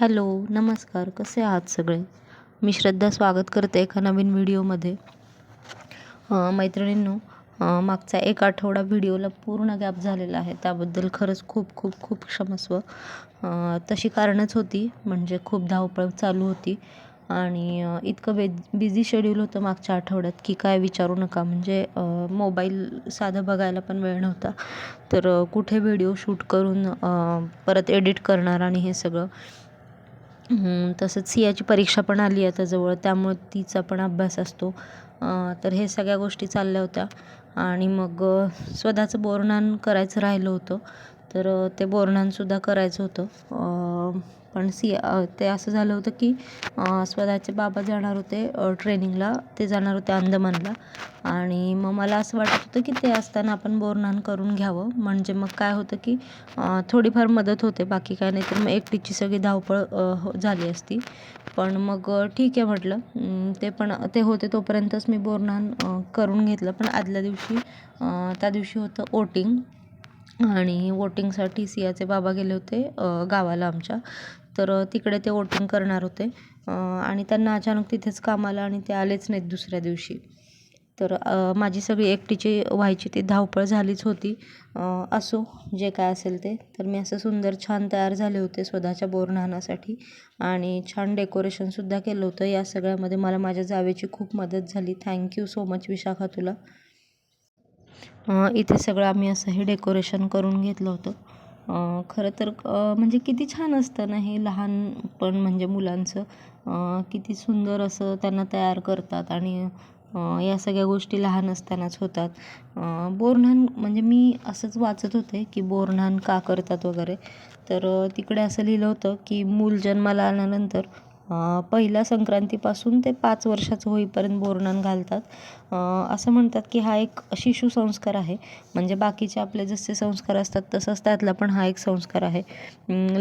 Hello नमस्कार. कसे आहात सगळे? मी श्रद्धा स्वागत करते एका नवीन व्हिडिओमध्ये. मैत्रिणींनो मागचा एक आठवडा व्हिडिओला पूर्ण गॅप झालेला आहे. त्याबद्दल खरंच खूप खूप खूप क्षमस्व. तशी कारणच होती म्हणजे खूप धावपळ चालू होती. आणि इतकं बे बिझी शेड्यूल होतं मागच्या आठवड्यात की काय विचारू नका. म्हणजे मोबाईल साधं बघायला पण वेळ नव्हता. तर कुठे व्हिडिओ शूट करून परत एडिट करणार आणि हे सगळं. तसंच सियाची परीक्षा पण आली आता जवळ त्यामुळे तिचा पण अभ्यास असतो. तर हे सगळ्या गोष्टी चालल्या होत्या. आणि मग स्वतःचं बोरनान करायचं राहिलं होतं. तर ते बोरणानसुद्धा करायचं होतं. पण सी ते असं झालं होतं की स्वतःचे बाबा जाणार होते ट्रेनिंगला. ते जाणार होते अंदमानला. आणि मग मला असं वाटत होतं की ते असताना आपण बोरनान करून घ्यावं. म्हणजे मग काय होतं की थोडीफार मदत होते. बाकी काय नाही तर मग एकटीची सगळी धावपळ हो झाली असती. पण मग ठीक आहे म्हटलं. ते पण ते होते तोपर्यंतच मी बोरनान करून घेतलं. पण आदल्या दिवशी त्या दिवशी होतं वोटिंग. आणि वोटिंगसाठी सियाचे बाबा गेले होते गावाला आमच्या. तर तिकडे ते वोटिंग करणार होते. आणि त्यांना अचानक तिथेच काम आलं आणि ते आलेच नाहीत दुसऱ्या दिवशी. तर माझी सगळी एकटीची व्हायची ती धावपळ झालीच होती. असो जे काय असेल ते. तर मी असं सुंदर छान तयार झाले होते स्वतःच्या बोरन्हाणासाठी. आणि छान डेकोरेशनसुद्धा केलं होतं. या सगळ्यामध्ये मला माझ्या जावेची खूप मदत झाली. थँक्यू सो मच विशाखा तुला. इथे सगळं आम्ही असं हे डेकोरेशन करून घेतलं होतं. खरं तर म्हणजे किती छान असतं ना हे लहानपण म्हणजे मुलांचं. किती सुंदर असं त्यांना तयार करतात आणि या सगळ्या गोष्टी लहान असतानाच होतात. अ, बोरन्हाण म्हणजे मी असंच वाचत होते की बोरन्हाण का करतात वगैरे. तर तिकडे असं लिहिलं होतं की मूल जन्माला आल्यानंतर पहिल्या संक्रांतीपासून ते पाच वर्षाचं होईपर्यंत बोरन्हाण घालतात. असं म्हणतात की हा एक शिशु संस्कार आहे. म्हणजे बाकीचे आपले जसे संस्कार असतात तसंच त्यातला पण हा एक संस्कार आहे.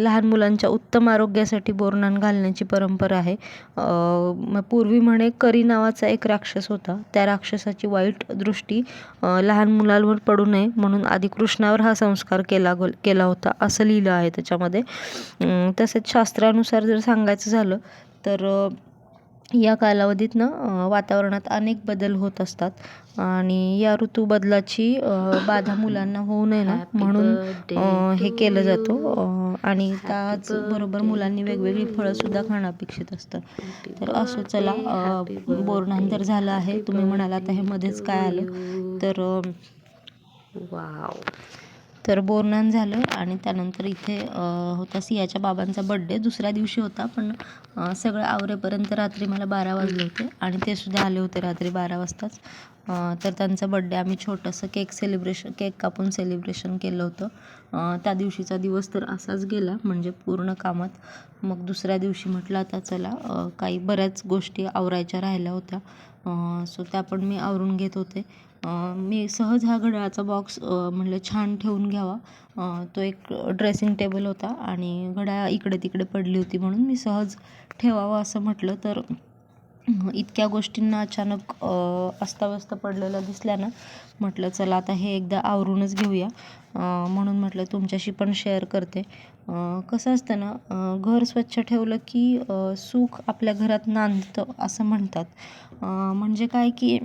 लहान मुलांच्या उत्तम आरोग्यासाठी बोरन्हाण घालण्याची परंपरा आहे. मग पूर्वी म्हणे करी नावाचा एक राक्षस होता. त्या राक्षसाची वाईट दृष्टी लहान मुलांवर पडू नये म्हणून आधी कृष्णावर हा संस्कार केला केला होता. असं लिहिलं आहे त्याच्यामध्ये. तसेच शास्त्रानुसार जर सांगायचं झालं तर या कालावधीत ना अ, वातावरणात अनेक बदल होत असतात. आणि या ऋतू बदलाची बाधा मुलांना होऊ नये ना. म्हणून हे केलं जातं. आणि त्याचबरोबर मुलांनी वेगवेगळी फळंसुद्धा खाणं अपेक्षित असतं. तर असो चला अ, बोरन्हाण तर झालं आहे. तुम्ही म्हणाल आता हे मध्येच काय आलं. तर वाव तर बोरन्हाण झालं आणि त्यानंतर इथे होता सियाच्या बाबांचा बड्डे दुसऱ्या दिवशी होता पण सगळं आवरेपर्यंत रात्री मला बारा वाजले होते आणि ते सुद्धा आले होते रात्री बारा वाजताच. तर त्यांचा बड्डे आम्ही छोटंसं केक सेलिब्रेशन केक कापून सेलिब्रेशन केलं होतं. त्या दिवशीचा दिवस तर असाच गेला म्हणजे पूर्ण कामात. मग दुसऱ्या दिवशी म्हटलं आता चला काही बऱ्याच गोष्टी आवरायच्या राहिल्या होत्या. सो त्या पण मी आवरून घेत होते. मी सहज हा घड्याळाचा बॉक्स म्हणलं छान ठेवून घ्यावा. तो एक ड्रेसिंग टेबल होता आणि घड्याळ इकडे तिकडे पडली होती म्हणून मी सहज ठेवावं असं म्हटलं. तर इतक्या गोष्टींना अचानक अस्ताव्यस्त पडलेलं दिसल्यानं म्हटलं चला आता हे एकदा आवरूनच घेऊया. म्हणून म्हटलं तुमच्याशी पण शेअर करते. कसं असतं ना घर स्वच्छ ठेवलं की सुख आपल्या घरात नांदतं असं म्हणतात. म्हणजे काय की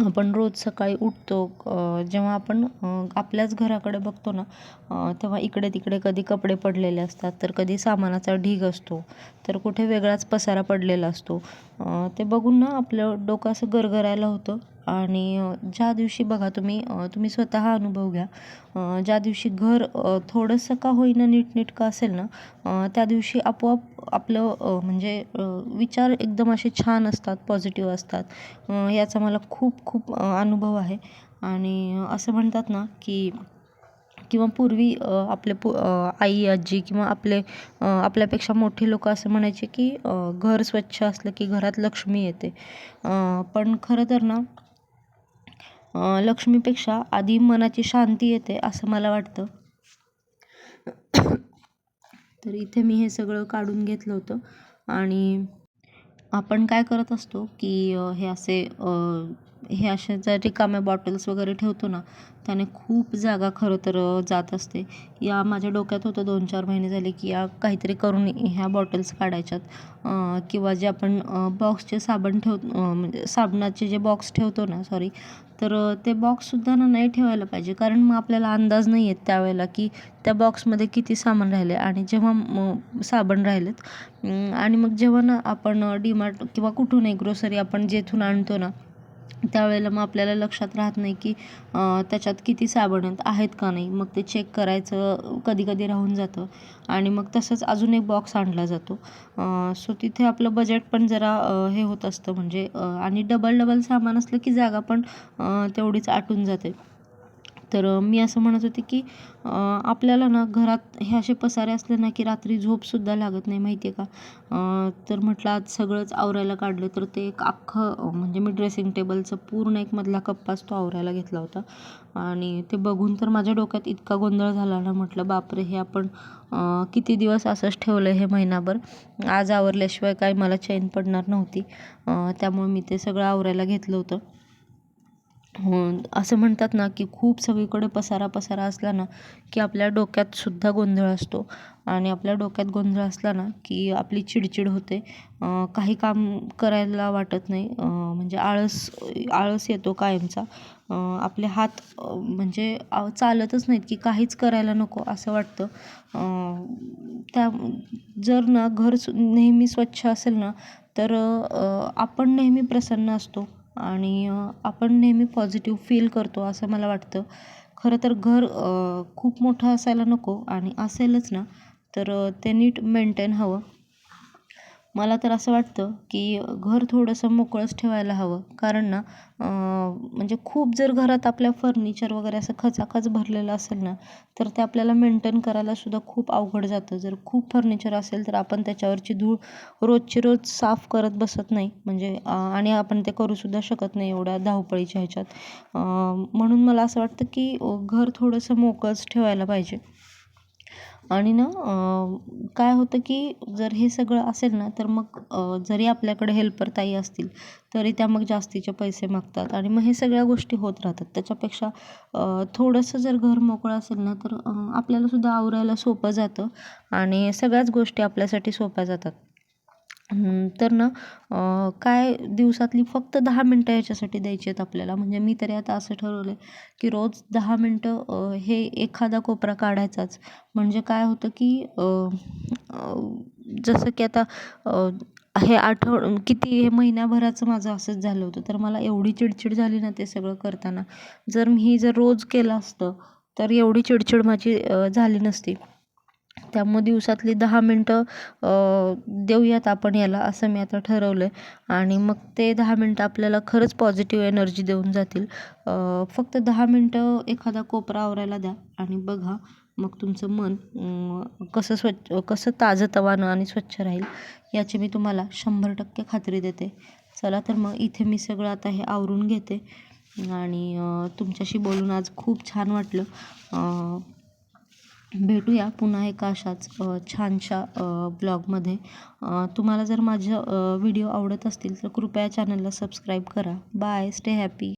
आपण रोज सकाळी उठतो जेव्हा आपण आपल्याच घराकडे बघतो ना तेव्हा इकडे तिकडे कधी कपडे पडलेले असतात तर कधी सामानाचा ढीग असतो तर कुठे वेगळाच पसारा पडलेला असतो. ते बघून ना आपलं डोकं असं गरगरायला होतं. आणि ज्या दिवशी बघा तुम्ही तुम्ही स्वतः अनुभव घ्या ज्या दिवशी घर थोडंसं का होईना नीटनेटकं असेल ना त्या दिवशी आपोआप आपलं म्हणजे विचार एकदम असे छान असतात पॉझिटिव्ह असतात. याचा मला खूप खूप अनुभव आहे. आणि असं म्हणतात ना की किंवा पूर्वी आपले पु आई आजी किंवा आपले आपल्यापेक्षा मोठे लोक असं म्हणायचे की घर स्वच्छ असलं की घरात लक्ष्मी येते. पण खरं तर ना लक्ष्मीपेक्षा आधी मनाची शांती येते असं मला वाटतं. तर इथे मी हे सगळं काढून घेतलं होतं. आणि आपण काय करत असतो की हे असे हे अशा ज्या रिकाम्या बॉटल्स वगैरे ठेवतो ना त्याने खूप जागा खरं तर जात असते. या माझ्या डोक्यात होतं दोन चार महिने झाले की या काहीतरी करून ह्या बॉटल्स काढायच्यात. किंवा जे आपण बॉक्सचे साबण ठेव म्हणजे साबणाचे जे बॉक्स ठेवतो ना सॉरी तर ते बॉक्ससुद्धा ना नाही ठेवायला पाहिजे. कारण मग आपल्याला अंदाज नाही येत त्यावेळेला की त्या बॉक्समध्ये किती सामान राहिले आणि जेव्हा साबण राहिलेत आणि मग जेव्हा ना आपण डीमार्ट किंवा कुठूनही ग्रोसरी आपण जेथून आणतो ना त्यावेळेला मग आपल्याला लक्षात राहत नाही की त्याच्यात किती साबण आहेत का नाही. मग ते चेक करायचं कधी कधी राहून जातं. आणि मग तसंच अजून एक बॉक्स आणला जातो. सो तिथे आपलं बजेट पण जरा हे होत असतं. म्हणजे आणि डबल डबल सामान असलं की जागा पण तेवढीच आटून जाते. तर मी असं म्हणत होते की आपल्याला ना घरात हे असे पसारे असले ना की रात्री झोपसुद्धा लागत नाही माहिती आहे का तर म्हटलं आज सगळंच आवरायला काढलं तर ते एक अख्खं म्हणजे मी ड्रेसिंग टेबलचं पूर्ण एक मधला कप्पाच तो आवरायला घेतला होता. आणि ते बघून तर माझ्या डोक्यात इतका गोंधळ झाला ना म्हटलं बापरे हे आपण किती दिवस असंच ठेवलं हे महिनाभर? आज आवरल्याशिवाय काय मला चैन पडणार नव्हती. त्यामुळे मी ते सगळं आवरायला घेतलं होतं. हो, असं म्हणतात ना की खूप सगळीकडे पसारा पसारा असला ना की आपल्या डोक्यात सुद्धा गोंधळ असतो. आणि आपल्या डोक्यात गोंधळ असला ना की आपली चिडचिड होते. काही काम करायला वाटत नाही. म्हणजे आळस आळस येतो कायमचा. आपले हात म्हणजे चालतच नाहीत की काहीच करायला नको असं वाटतं. त्या जर ना घर नेहमी स्वच्छ असेल ना तर आपण नेहमी प्रसन्न असतो. आणि आपण नेहमी पॉझिटिव्ह फील करतो असं मला वाटतं. खरं तर घर खूप मोठं असायला नको आणि असेलच ना तर ते नीट मेंटेन हवं. मला तर असं वाटतं की घर थोडंसं मोकळंच ठेवायला हवं. कारण ना म्हणजे खूप जर घरात आपल्या फर्निचर वगैरे असं खचाखच भरलेलं असेल ना तर ते आपल्याला मेंटेन करायलासुद्धा खूप अवघड जातं. जर खूप फर्निचर असेल तर आपण त्याच्यावरची धूळ रोजची रोज साफ करत बसत नाही. म्हणजे आणि आपण ते करूसुद्धा शकत नाही एवढ्या धावपळीच्या ह्याच्यात. म्हणून मला असं वाटतं की घर थोडंसं मोकळंच ठेवायला पाहिजे. आणि ना काय होतं की जर हे सगळं असेल ना तर मग जरी आपल्याकडे हेल्पर ताई असतील तरी त्या मग जास्तीचे पैसे मागतात. आणि मग हे सगळ्या गोष्टी होत राहतात. त्याच्यापेक्षा थोडंसं जर घर मोकळं असेल ना तर आपल्यालासुद्धा आवरायला सोपं जातं. आणि सगळ्याच गोष्टी आपल्यासाठी सोप्या जातात. तर ना काय दिवसातली फक्त दहा मिनटं ह्याच्यासाठी द्यायची आहेत आपल्याला? म्हणजे मी तरी आता असं ठरवलं आहे की रोज दहा मिनटं हे एखादा कोपरा काढायचाच. म्हणजे काय होतं की जसं की आता हे आठव किती हे महिन्याभराचं माझं असंच झालं होतं. तर मला एवढी चिडचिड झाली ना ते सगळं करताना. जर मी जर रोज केलं असतं तर एवढी चिडचिड माझी झाली नसती. त्यामुळे दिवसातली दहा मिनटं देऊयात आपण याला असं मी आता ठरवलं आहे आणि मग ते दहा मिनटं आपल्याला खरंच पॉझिटिव्ह एनर्जी देऊन जातील. फक्त दहा मिनटं एखादा कोपरा आवरायला द्या आणि बघा मग तुमचं मन कसं स्वच्छ कसं ताजंतवानं आणि स्वच्छ राहील याची मी तुम्हाला शंभर टक्के खात्री देते. चला तर मग इथे मी सगळं आता हे आवरून घेते. आणि तुमच्याशी बोलून आज खूप छान वाटलं. भेटूया पुन्हा एका अशाच छानशा ब्लॉगमध्ये. तुम्हाला जर माझं व्हिडिओ आवडत असतील तर कृपया चॅनलला सबस्क्राईब करा. Bye stay happy.